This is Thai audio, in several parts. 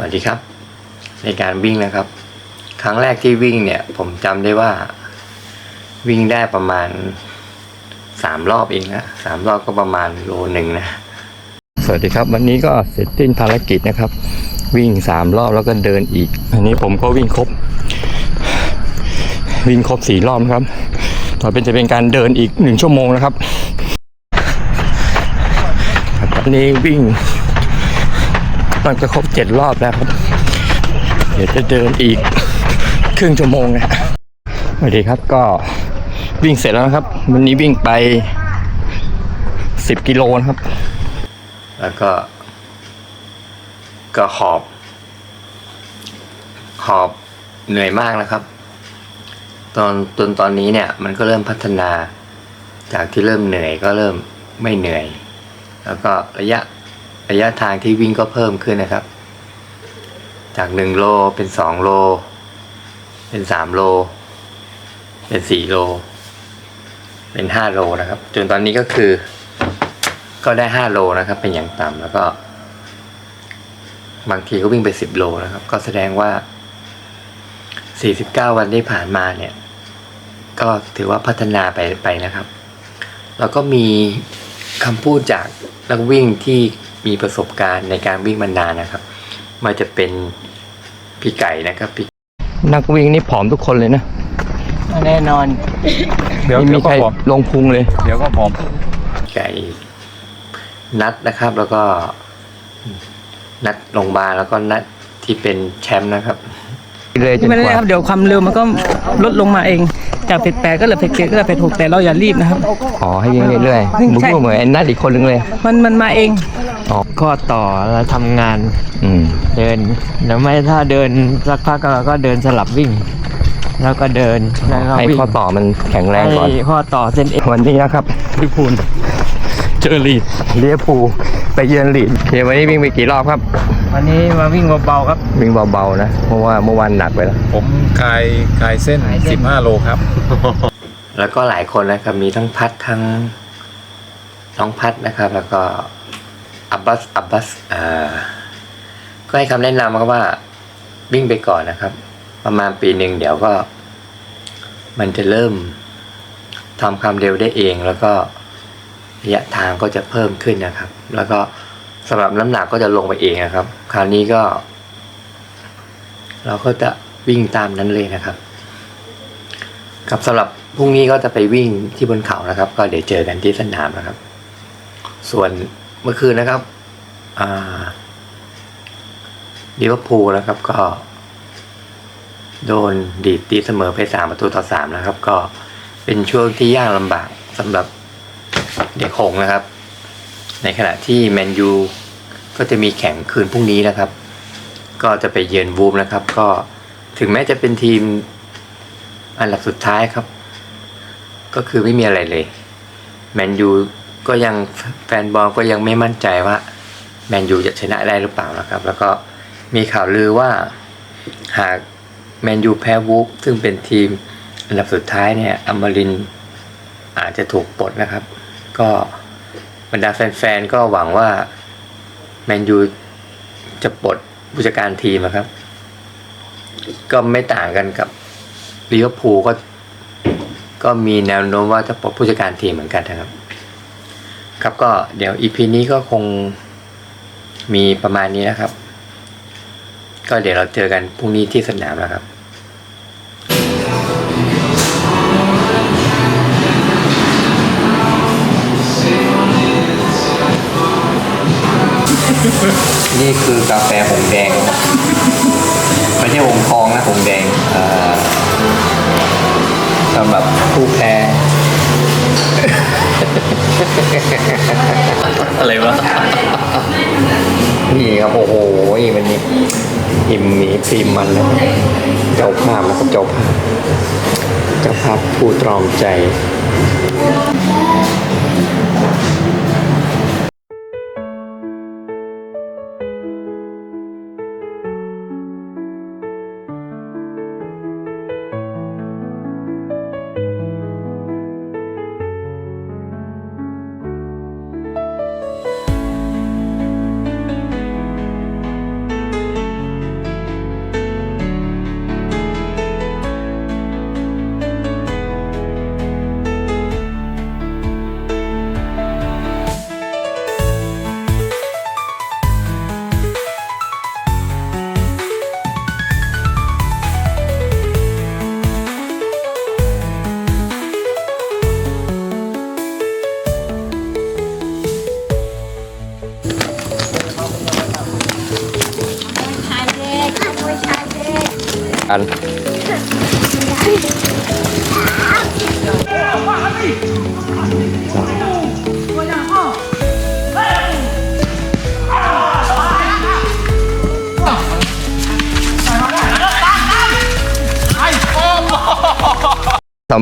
วัสดีครับ ในการวิ่งนะครับ ครั้งแรกที่วิ่งเนี่ย ผมจำได้ว่า วิ่งได้ประมาณสามรอบเองนะสามรอบก็ประมาณโลหนึ่งนะ สวัสดีครับ วันนี้ก็เสร็จสิ้นภารกิจนะครับ วิ่งสามรอบแล้วก็เดินอีก อันนี้ผมก็วิ่งครบ วิ่งครบสี่รอบครับ ต่อเป็นจะเป็นการเดินอีกหนึ่งชั่วโมงนะครับครับตอนนี้วิ่ง มันจะครบเจ็ดรอบแล้วครับ เดี๋ยวจะเดินอีกครึ่งชั่วโมงนะสวัสดีครับก็วิ่งเสร็จแล้วนะครับ วันนี้วิ่งไปสิบกิโลนะครับ แล้วก็ ก็หอบ หอบเหนื่อยมากนะครับ ตอนจนตอนนี้เนี่ย มันก็เริ่มพัฒนา จากที่เริ่มเหนื่อยก็เริ่มไม่เหนื่อย แล้วก็ระยะ ระยะทางที่วิ่งก็เพิ่มขึ้นนะครับ จากหนึ่งโลเป็นสองโล เป็นสามโล เป็นสี่โล เป็นห้าโลนะครับ จนตอนนี้ก็คือ ก็ได้ห้าโลนะครับ เป็นอย่างต่ำแล้วก็ บางทีก็วิ่งไปสิบโลนะครับ ก็แสดงว่าสี่สิบเก้าวันที่ผ่านมาเนี่ย ก็ถือว่าพัฒนาไปไปนะครับ แล้วก็มีคำพูดจากนักวิ่งที่ มีประสบการณ์ในการวิ่งมานานนะครับไมันจะเป็นพี่ไก่นะครับพี่นักวิ่งนี่ผอมทุกคนเลยนะแน่นอนเดี๋ยวไม่เดี๋มียวก็ใครผอมลงพุงเลย เดี๋ยวก็ผอมไก่นัดนะครับ แล้วก็นัดโรงพยาบาลแล้วก็นัดที่เป็นแชมป์นะครับเลยจนไม่กได้ว่าครับเดี๋ยวความเร็วมันก็ลดลงมาเอง จากเผ็ดแปดก็เหลือเผ็ดเจ็ดก็เหลือเผ็ดหกแต่เราอย่ารีบนะครับขอให้วิ่งเรื่อยๆมึงใช่พูดเหมือนไอ้นัดอีกคนนึงเลย มันมันมาเองข้อต่อเราทำงานอืมเดินแล้วไม่ถ้าเดินสักพักเราก็เดินสลับวิ่ง แล้วก็เดินแล้วก็ให้วิ่งข้อต่อมันแข็งแรงก่อนให้ข้อต่อเส้นเอ็นวันนี้นะครับลิพูลเจอลีดเลียภูล ไปเยือนลีดเดี๋ยววันนี้วิ่งไปกี่รอบครับ วันนี้มาวิ่งเบาๆครับ วิ่งเบาๆนะ เพราะว่าเมื่อวานหนักไปแล้ว ผมคลายคลายเส้น 15 โลครับ แล้วก็หลายคนนะครับ มีทั้งพัดทั้งน้องพัดนะครับ แล้วก็อับบัสอับบัสอ่าก็ให้คำแนะนำครับว่าวิ่งไปก่อนนะครับ ประมาณปีหนึ่งเดี๋ยวก็ มันจะเริ่มทำความเร็วได้เองแล้วก็ ระยะทางก็จะเพิ่มขึ้นนะครับ แล้วก็สำหรับน้ำหนักก็จะลงไปเองนะครับ คราวนี้ก็ เราก็จะวิ่งตามนั้นเลยนะครับ ครับสำหรับพรุ่งนี้ก็จะไปวิ่งที่บนเขานะครับ ก็เดี๋ยวเจอกันที่สนามนะครับ ส่วนเมื่อคืนนะครับอ่าลิเวอร์พูลนะครับก็ โดนดีดตีเสมอไปสามประตูต่อสามนะครับ ก็เป็นช่วงที่ยากลำบากสำหรับ เด็กหงนะครับ ในขณะที่แมนยูก็จะมีแข่งคืนพรุ่งนี้นะครับ ก็จะไปเยือนวูฟนะครับ ก็ถึงแม้จะเป็นทีมอันดับสุดท้ายครับ ก็คือไม่มีอะไรเลยแมนยูก็ยังแฟนบอลก็ยังไม่มั่นใจว่าแมนยูจะชนะได้หรือเปล่านะครับ แล้วก็มีข่าวลือว่าหากแมนยูแพ้วูฟซึ่งเป็นทีมอันดับสุดท้ายเนี่ยอมรินอาจจะถูกปลดนะครับ ก็บรรดาแฟนๆ ก็หวังว่าแมนยูจะปลดผู้จัดการทีมนะครับ ก็ไม่ต่างกันกับลิเวอร์พูลก็ก็มีแนวโน้มว่าจะปลดผู้จัดการทีมเหมือนกันนะครับ ครับก็เดี๋ยวอีพีนี้ก็คงมีประมาณนี้นะครับ ก็เดี๋ยวเราเจอกันพรุ่งนี้ที่สนามนะครับ นี่คือกาแฟหงแดง ไม่ใช่หงทองนะหงแดงสำหรับผู้แพ้ อะไรวะ นี่ครับ โอ้โหมันนี่อิมมีพิมพ์มันแล้ว เจ้าภาพแล้วก็เจ้าภาพเจ้าภาพผู้ตรอมใจ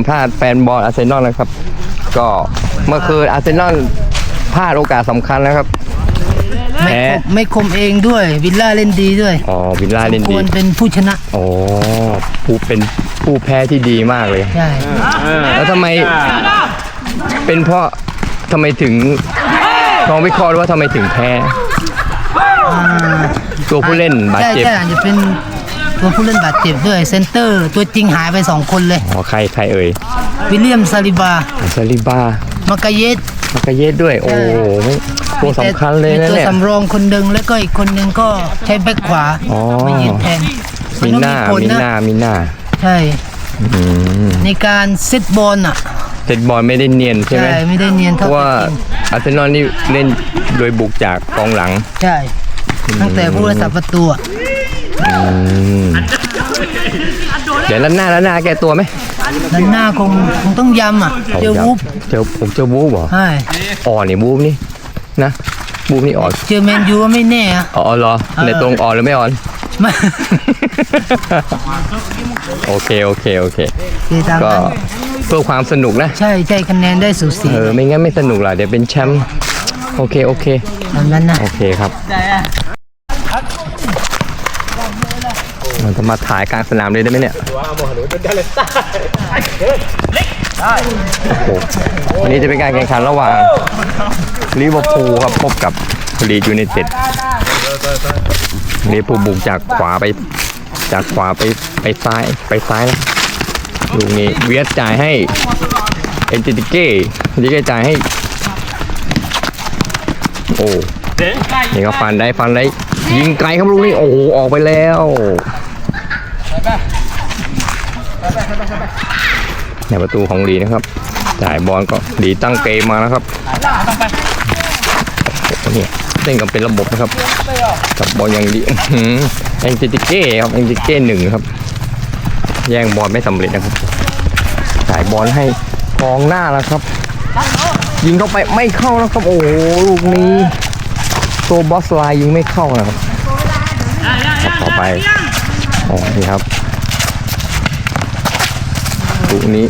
สัมภาษณ์แฟนบอลอาร์เซนอลนะครับ ก็เมื่อคืนอาร์เซนอลพลาดโอกาสสำคัญนะครับ ไม่แพ้ คมไม่คมเองด้วย วิลล่าเล่นดีด้วยอ๋อวิลล่าเล่นคดีวรเป็นผู้ชนะ โอ้ผู้เป็นผู้แพ้ที่ดีมากเลย ใช่ แล้วทำไมเป็นเพราะทำไมถึงลองวิเคราะห์ดูว่าทำไมถึงแพ้อ่าตัวผู้เล่นบาดใช่เจ็บ ใช่อาจจะเป็น ตัวผู้เล่นบาดเจ็บด้วยเซนเตอร์ ตัวจริงหายไป 2 คนเลย อ๋อใครใครเอ่ยวิลเลียมซาลิบาซาลิบา มากาเยสมากาเยสด้วย โอ้โหไม่ตัวสำคัญเลยมีนะตัวเนี่ยสำรองคนหนึ่งแล้วก็อีกคนหนึ่งก็ใช้แบ็คขวาอ๋อ มายืนแทนมีหน้าผลมีหน้ามีหน้าใช่อืมในการเซตบอลอะเซตบอลไม่ได้เนียนใช่ไหมใช่ไม่ได้เนียนเพเท่าราะว่าตัวจริงอาร์เซนอลนี่เล่นโดยบุกจากกองหลัง ใช่ ตั้งแต่ผู้รักษาประตูอะอืม เดี๋ยวล้านหน้าล้านหน้าแก้ตัวไหมด้านหน้าคงคงต้องยำอะ เจอวูฟเจอผมเจอวูบเหรอใช่อ่อนนี่บูมนี่นะบูมนี่อ่อนเจอแมนยูก็ไม่แน่อะอ๋อเหรอเออในตรงอ่อนหรือไม่อ่อนไม่โอเคโอเคโอเคคือตามก็นั้นเพื่อความสนุกนะ ใช่ใช่คะแนนได้สูสีเออไม่งั้นไม่สนุกหรอกเดี๋ยวเป็นแชมป์โอเคโอเคตามนั้นนะโอเคครับ มันจะมาถ่ายกลางสนามเลยได้ไหมเนี่ยโอ้โหวันนี้จะเป็นการแข่งขันระหว่างลิเวอร์พูลครับพบกับลีดยูไนเต็ดลิเวอร์พูลบุกจากขวาไป จากขวาไปไปซ้ายไปซ้ายนะลูกนี้เวียดจ่ายให้เอ็นติติเก้เอ็นติติเก้จ่ายให้ โอ้นี่ก็ฟันได้ฟันได้ยิงไกลครับลูกนี้โอ้โหออกไปแล้ว ในประตูของลีนะครับ จ่ายบอลก็ลีตั้งเกมมานะครับโอ้โหนี่เล่นกันเป็นระบบนะครับกับบอลอย่างดีอื้อหือเอ็นจิติเก้ครับเอ็นจิติเก้หนึ่งครับ แย่งบอลไม่สำเร็จนะครับ จ่ายบอลให้กองหน้าแล้วครับ ยิงเข้าไปไม่เข้านะครับ โอ้โหลูกนี้ตัวบอสไลน์ยิงไม่เข้านะครับต่อไป โอ้นี่ครับ ลูกนี้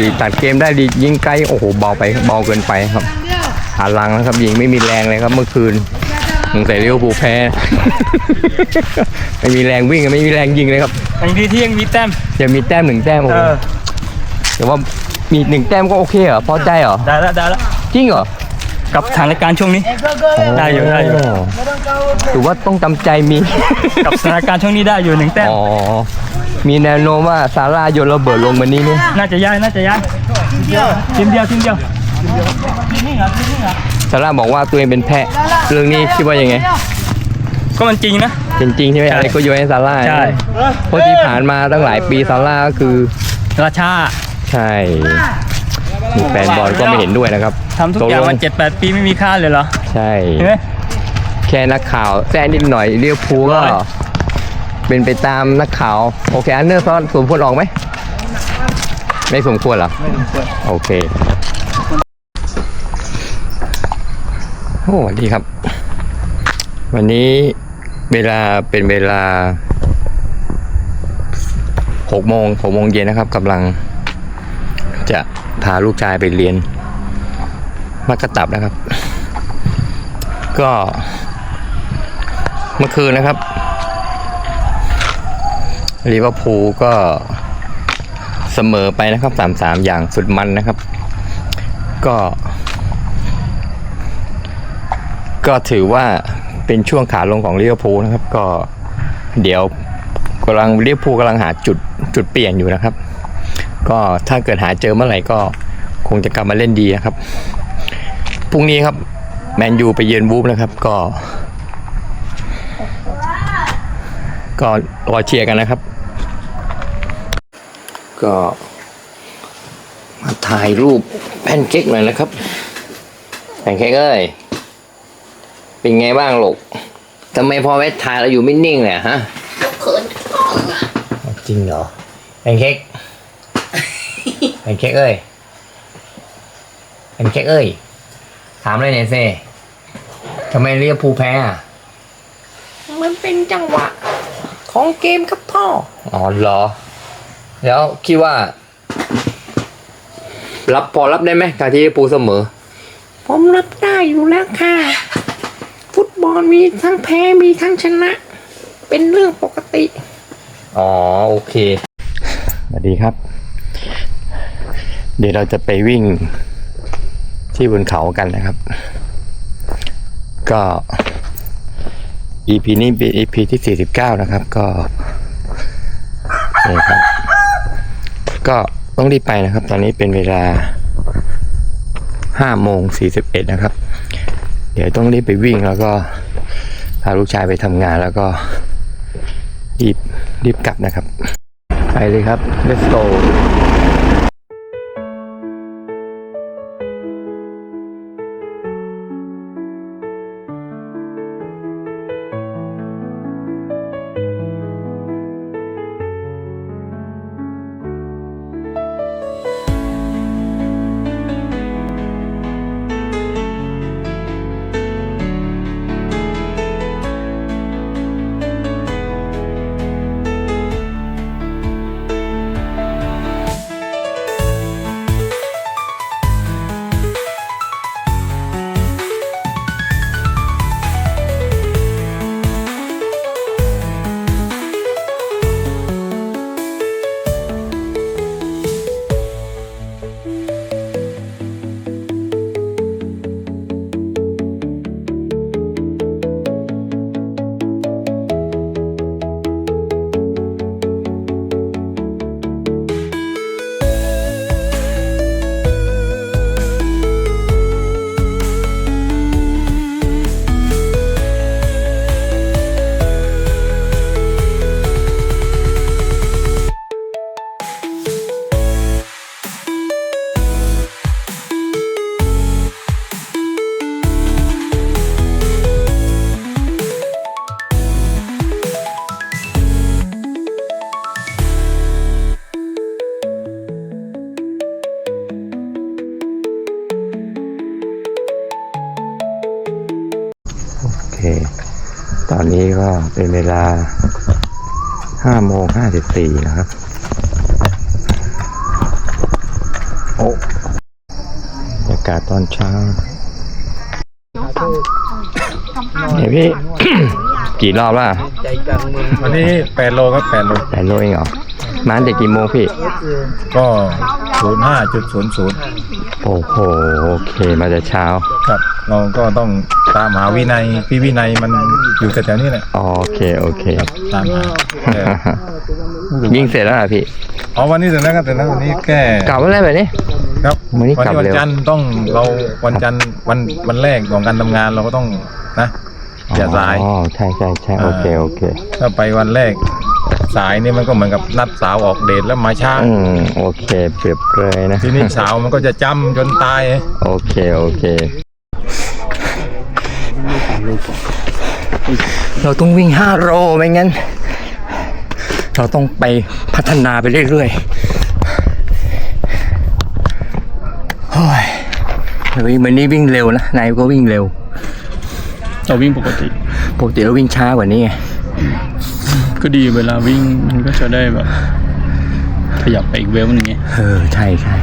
ดีตัดเกมได้ดียิงไกลโอ้โหเบาไปเบาเกินไปครับอาลังนะครับยิงไม่มีแรงเลยครับเมื่อคืนสงสัยเลี้ยวภูลแพ้ ไม่มีแรงวิ่งไม่มีแรงยิงเลยครับอย่างดีที่ยังมีแต้มจะมีแต้มหนึ่งแต้มโอ้โหแต่ว่ามีหนึ่งแต้มก็โอเคเหรอพอใจเหรอได้แล้วได้แล้วจริงเหรอ กับสถานการณ์ช่วงนี้ ได้อยู่ได้อยู่ ถือว่าต้องจำใจมี กับสถานการณ์ช่วงนี้ได้อยู่หนึ่งแต้มอ๋อ มีแนวโน้มว่าซาร่าโยนระเบิดลงมานี่เนี่ยน่าจะย้ายน่าจะย้ายทีมเดียวทีมเดียวซาร่าบอกว่าตัวเองเป็นแพะ เรื่องนี้คิดว่ายังไง ก็มันจริงนะเป็นจริงใช่ไหมอะไรก็โยนให้ซาร่าใช่เพราะที่ผ่านมาตั้งหลายปีซาร่าก็คือราชาใช่ มีแฟนบอลก็ไม่เห็นด้วยนะครับทำทุกอย่างมาเจ็ดแปดปีไม่มีค่าเลยเหรอ ใช่เห็นไหมแค่นักข่าวแซ่นิดหน่อยเรียวภูลก็ร้อยเป็นไปตามนักข่าว โอเคอันเนอร์ซอนสมควรออกไหม ไม่สมควรเหรอ ไม่สมควร โอเคโอ้สวัสดีครับ วันนี้เวลาเป็นเวลาหกโมงหกโมงเย็นนะครับกำลังจะ พาลูกชายไปเรียนมักกะตับนะครับ ก็เมื่อคืนนะครับลิเวอร์พูลก็เสมอไปนะครับสามสามอย่างสุดมันนะครับ ก็ ก็ถือว่าเป็นช่วงขาลงของลิเวอร์พูลนะครับ ก็เดี๋ยวกำลังลิเวอร์พูลกำลังหาจุดจุดเปลี่ยนอยู่นะครับ ก็ถ้าเกิดหาเจอเมื่อไหร่ก็คงจะกลับมาเล่นดีนะครับพรุ่งนี้ครับ แมนยูไปเยือนวูฟนะครับก็ ก็รอเชียร์กันนะครับ ก็มาถ่ายรูปแพนเค้กหน่อยนะครับแพนเค้กเอ้ยเป็นไงบ้างลูกทำไมพอไว้ถ่ายเราอยู่ไม่นิ่งเนี่ยฮะเขินโอเคจริงเหรอแพนเค้ก แพนเค้กเอ้ยแพนเค้กเอ้ย ถามเลยเนี่ยเซ่ทำไมเรียกภูลแพ้อะ มันเป็นจังหวะ ของเกมครับพ่อ อ๋อเหรอ แล้วคิดว่า รับพอรับได้ไหมการที่ปูเสมอ ผมรับได้อยู่แล้วค่ะ ฟุตบอลมีทั้งแพ้มีทั้งชนะ เป็นเรื่องปกติ อ๋อ โอเค สวัสดีครับ เดี๋ยวเราจะไปวิ่งที่บนเขากันนะครับ ก็ EP นี้เป็น EP ที่ 49 นะครับ ก็นี่ครับ ก็ต้องรีบไปนะครับ ตอนนี้เป็นเวลา5โมง41 นะครับ เดี๋ยวต้องรีบไปวิ่งแล้วก็พาลูกชายไปทำงานแล้วก็รีบรีบกลับนะครับ ไปเลยครับ let's go เป็นเวลา5โมง54นะครับ โอ้บรรยากาศตอนเช้าเฮ้ยพี่ กี่รอบแล้วอะวันนี้8โลครับ8โลแปดโลเองเหรอ มาตั้งแต่กี่โมงพี่ ก็05.00โอ้โห โอเค มาแต่เช้า ครับ เราก็ต้อง ตามหาวินัยพี่วินัยมันอยู่แถวๆนี้แหละโอเคโอเคตามหาแต่ยิงเสร็จแล้วเหรอพี่อ๋อวันนี้เสร็จแล้วครับเสร็จแล้ววันนี้แค่กลับวันแรกแบบนี้ ครับวันนี้กลับวัเร็ว จันทร์ต้องเราวันจันทร์วันวันแรกของการทำงานเราก็ต้องนะอย่าสาย อ๋อใช่ใช่ใช่โอเคโอเคถ้าไปวันแรกสายนี่มันก็เหมือนกับนัดสาวออกเดทแล้วมาช้าอืมโอเคเปรียบเลยนะ ทีนี้สาวมันก็จะจำจนตาย โอเคโอเค เราต้องวิ่ง5โลไม่งั้น เราต้องไปพัฒนาไปเรื่อยๆโอ้ยแต่วิ่งวันนี้วิ่งเร็วนะนายก็วิ่งเร็ว เราวิ่งปกติ ปกติเราวิ่งช้ากว่านี้ไงก็ดีเวลาวิ่งมันก็จะได้แบบ ขยับไปอีกเวลหนึงไงเออใช่ใช่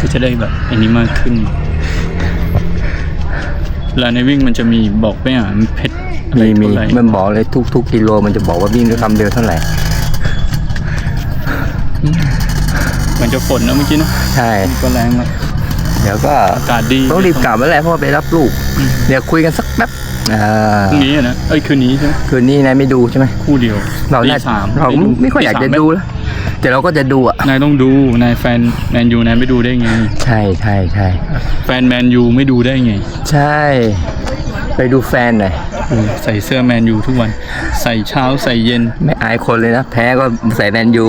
ก็จะได้แบบอันนี้มากขึ้นเว ลาในวิ่งมันจะมีบอกไม่อ่านเพชรอะไรมีมีเท่าไหร่มันบอกเลยทุกทุกกิโลมันจะบอกว่าวิ่งด้วยความเร็วเท่าไหร่มันจะฝนนะเมื่อกี้นะใช่ ก็แรงมากเดี๋ยวก็อากาศดีต้องรีบกลับแล้วแหละเพราะว่าไปรับลูก เดี๋ยวคุยกันสักแป๊บอ่าพรุ่งนี้อะนะเอ้ยคืนนี้ใช่ไหมคืนนี้นายไม่ดูใช่ไหมคู่เดียวเราตีน่าสามเราปไม่ค่อยอยากตีจะสมดูแล้ว แต่เราก็จะดูอะ นายต้องดูนายแฟนแมนยูนายไม่ดูได้ไง ใช่ใช่ใช่แฟนแมนยูไม่ดูได้ไงใช่ ไปดูแฟนหน่อยโอ้ใส่เสื้อแมนยูทุกวัน ใส่เช้าใส่เย็นไม่อายคนเลยนะ แพ้ก็ใส่แมนยู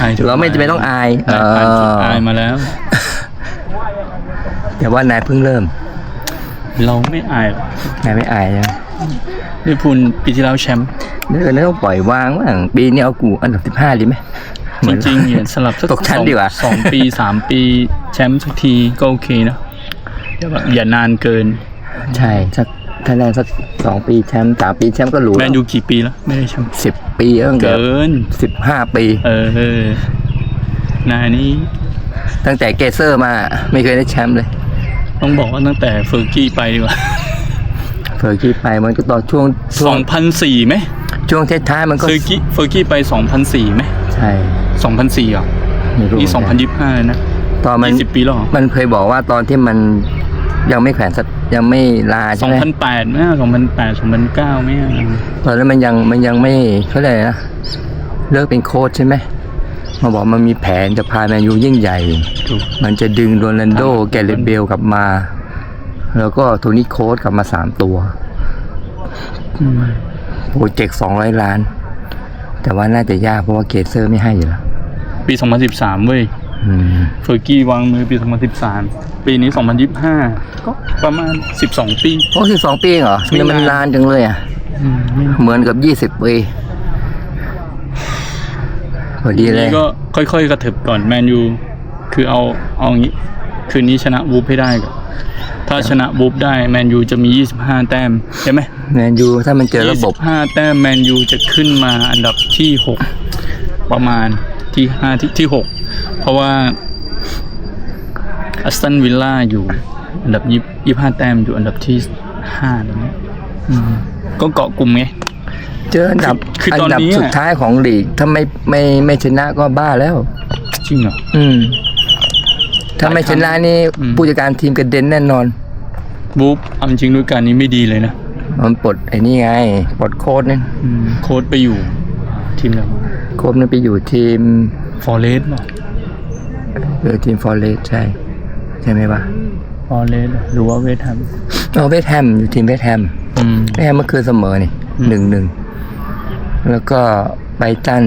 อายทุกเราไม่จำเป็นต้องอายนายผ่านจุดเออออายมาแล้ว แต่ว่านายเพิ่งเริ่ม เราไม่อายหรอกนายไม่อายนะลิเวอร์พูลปีที่แล้วแชมป์ เดี๋ยวนี้ต้องปล่อยวางบ้างปีนี้เอากูอันดับสิบห้าดีไหม จริงๆเนี่ยสลับสักตกชั้นสองดีกว่าสองปีสามปีแชมป์สักทีก็โอเคนะอย่าแบบอย่านานเกิน ใช่สักถ้าได้สักสองปีแชมป์สามปีแชมป์ก็หรูแมนยูกี่ปีแล้ว ไม่ได้แชมป์สิบปีตั้งแต่เกินสิบห้าปี เออเออนานี้ตั้งแต่เกเซอร์มาไม่เคยได้แชมป์เลย ต้องบอกว่าตั้งแต่เฟอร์กี้ไปดีกว่าเฟอร์กี้ไปมันก็ต่อช่วงช่สวองงพันสี่ไหมช่วงท้ายๆมันก็เฟอร์กี้เฟอร์กี้ไปสองพันสี่ไหมใช่ สองพันสี่อะไม่รู้นี่สองพันยี่สิบห้านะตอนมันยี่สิบปีแล้วเหรอมันเคยบอกว่าตอนที่มันยังไม่แขวนสัตว์ยังไม่ลาสใช่องไหมพันแปดไหมสองพันแปดสองพันเก้าไหมอะตอนนั้นมันยังมันยังไม่เขาเรียกอะไรนะเลิกเป็นโค้ชใช่ไหมมาบอกมันมีแผนจะพาแมนยูยิ่งใหญ่ ถูก มันจะดึงโรนัลโด แกเรตเบลกลับมา แล้วก็โทนี่โค้ดกลับมาสามตัวอืมโปรเจกต์สองร้อยล้าน แต่ว่าน่าจะยากเพราะว่าเกเซอร์ไม่ให้อยู่แล้ว ปีสองพันสิบสามเว้ยอืมเฟอร์กี้วางมือปี 2013 ปีนี้ 2025 ก็ประมาณ 12 ปีโอ้สิบสองปีเหรอไม่นี่มันนานนานจังเลยอะเหมือนกับยี่สิบปีพอดีเลยนี่ก็ค่อยๆกระเถิบก่อนแมนยูคือเอาเอางี้ คืนนี้ชนะวูฟให้ได้ก่อนถ้าชนะวูฟได้แมนยูจะมี 25 แต้มใช่ไหมแมนยูถ้ามันเจอระบบ25แต้มแมนยูจะขึ้นมาอันดับที่ 6 ประมาณ ที่5ที่ที่6เพราะว่าอัสตันวิลล่าอยู่อันดับยี่25แต้มอยู่อันดับที่5อะไรเงี้ยอืมก็เกาะกลุ่มไง เจออันดับคืออัตอนดับนี้อะ สุดท้ายของลีกถ้าไม่ไม่ไม่ชนะก็บ้าแล้ว จริงเหรอ อืม ถ้าไม่ชนะนี่อืม ผู้จัดการทีมกระเด็นแน่นอนบูฟเอาจริงๆด้วยการนี้ไม่ดีเลยนะมันปลดไอ้นี่ไงปลดโค้ดนั่นอืมโค้ดไปอยู่ทีมอะไร โค้ดนั่นไปอยู่ทีมฟอเรสต์ป่ะเออทีมฟอร์เรสใช่ ใช่ไหมวะฟอเรสต์หรือว่าเวทแฮมอ๋อเวสต์แฮมอยู่ทีมเวสต์แฮมอืมเวสต์แฮมเมื่อคืนเสมอนี่อืมหนึ่งหนึ่งแล้วก็ไบรตัน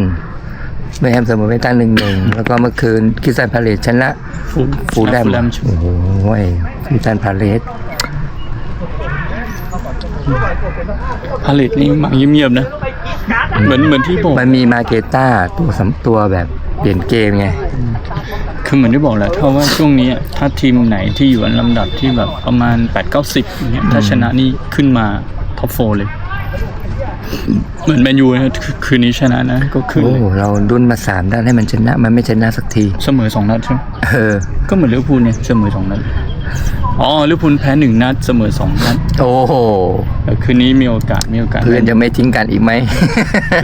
เวสต์แฮมเสมอไบรตันหนึ่งหนึ่งแล้วก็เมื่อคืนคริสตันพาเลตชนะฟูฟูลแลมฟูลแลมโอ้โหคริสตันพาเลตพาเลตนี่มาเงียบๆนะ เหมือนเหมือนที่บอกมันมีมาเกต้าตัวสามตัวแบบเปลี่ยนเกมไง คือเหมือนที่บอกแหละถ้าว่าช่วงนี้ถ้าทีมไหนที่อยู่อันลำดับที่แบบประมาณ 8 9 0อย่างเงี้ยถ้าชนะนี่ขึ้นมาท็อปโฟเลย เหมือนแมนยูนะคืนคืนนี้ชนะนะ ก็ขึ้นโอ้เลยเราดุนมาสามด้านให้มันชนะ มันไม่ชนะสักที เสมอสองนัดใช่ไหมเออ ก็เหมือนลิเวอร์พูลเนี่ยเสมอสองนัด อ๋อลิเวอร์พูลแพ้หนึ่งนัดเสมอสองนัดโอ้โหแต่คืนนี้มีโอกาสมีโอกาสเพื่อนจะไม่ทิ้งกันอีกไหม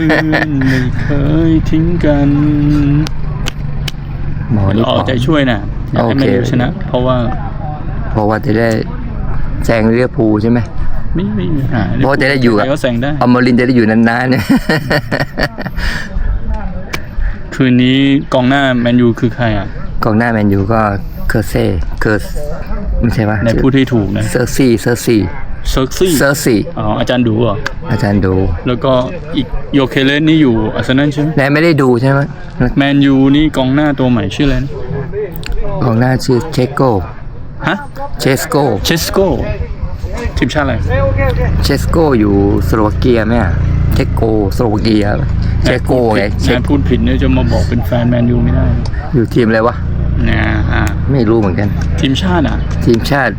เพื่อนไม่เคยทิ้งกันหมอนี่เอาใจช่วยนะอยากให้แมนยูโอเคชนะ เพราะว่า เพราะว่าจะได้แซงเรียพูลใช่ไหมไม่ไม่มีปัญหาเพราะว่าจะได้อยู่กับใครก็แซงได้อมรินทร์จะได้อยู่นานๆเนี่ยคืนนี้กองหน้าแมนยูคือใครอะ กองหน้าแมนยูก็เคอร์เซ่เคอร์ ไม่ใช่ปะในพูดให้ถูกนะเซอร์ซี่เซอร์ซี่เซิร์กซี่เซอร์ซี่อ๋ออาจารย์ดูเหรออาจารย์ดู แล้วก็อีกโยเคเลสนี่อยู่อาร์เซนอลใช่ไหมนายไม่ได้ดูใช่ไหมแมนยูนี่กองหน้าตัวใหม่ชื่ออะไรนะกองหน้าชื่อเชโกฮะเชสโกเชสโกทีมชาติอะไรเชสโกอยู่สโลวาเกียไหมอะเชโกสโลวาเกียเชโกไงเชนายพูดผิดเนี่ยจะมาบอกเป็นแฟนแมนยูไม่ได้ อยู่ทีมอะไรวะ นะอ่าไม่รู้เหมือนกัน ทีมชาติอะ ทีมชาติ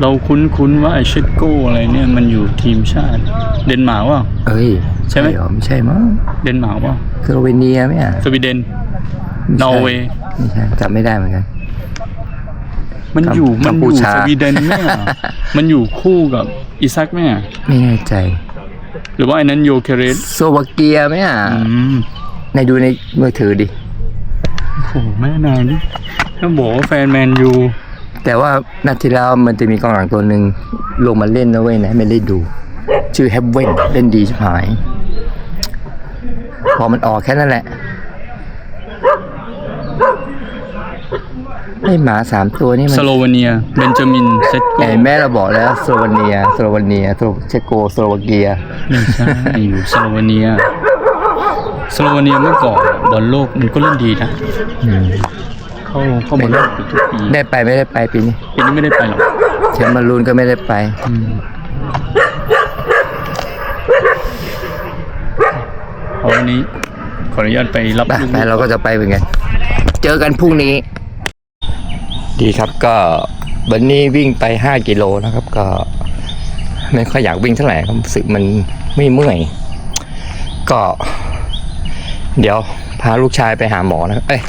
เราคุ้นๆว่าไอเชสโกอะไรเนี่ยมันอยู่ทีมชาติ เดนมาร์กว่า เอ้ยใช่ไหมเหรอไม่ใช่มั้งเดนมาร์กว่าสโลเวเนียไหมอะสวีเดนไม่ใช่นอร์เวย์ไม่ใช่จำไม่ได้เหมือนกัน มันอยู่กัมัมนพูอยู่ชา สวีเดนเนี่ยมันอยู่คู่กับอิซักเนี่ยไม่แน่ใจ หรือว่าไอ้นั้นโยเคเรสสโลวาเกียไหมอะอืมในดูในมือถือดิโอ้โหแม่นายนี่ถ้าบอกว่าแฟนแมนยูแต่ว่านัดที่แล้วมันจะมีกองหลังตัวหนึ่งลงมาเล่นนะเว้ยนะไม่ได้ดู ชื่อแฮปเวนเล่นดีชิบหาย พอมันออกแค่นั้นแหละไอหมาสามตัวนี่มันสโลวาเนียเบนจามินเซตโกไอแม่เราบอกแล้วสโลวาเนียสโลวาเนียสโลเชโกสโลวาเกียไม่ใช่อยู่สโลวาเนีย สโลวาเนียเมื่อก่อนบอลโลกมันก็เล่นดีนะเข้าเข้าบอลโลกอยู่ทุกปีได้ไปไม่ได้ไปปีนี้ปีนี้ไม่ได้ไปหรอกแชมป์มารูนก็ไม่ได้ไปอืมเพราะวันนี้ขออนุญาตไปรับไปลูกไปเราก็จะไปเหมือนกันเจอกันพรุ่งนี้ ดีครับก็วันนี้วิ่งไปห้ากิโลนะครับ ก็ไม่ค่อยอยากวิ่งเท่าไหร่ครับรู้สึกมันไม่เมื่อย ก็ เดี๋ยวพาลูกชายไปหาหมอนะเอ้ย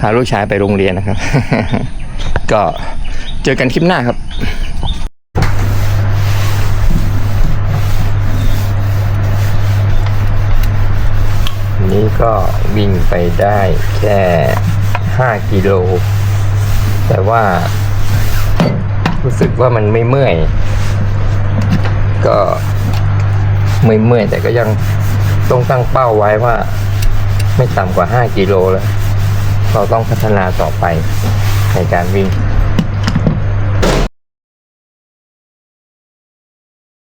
พาลูกชายไปโรงเรียนนะครับ ก็เจอกันคลิปหน้าครับนี่ก็วิ่งไปได้แค่ห้ากิโล แต่ว่า รู้สึกว่ามันไม่เมื่อย ก็ไม่เมื่อยแต่ก็ยังต้องตั้งเป้าไว้ว่า ไม่ต่ำกว่า 5 กิโลแล้ว เราต้องพัฒนาต่อไปในการวิ่ง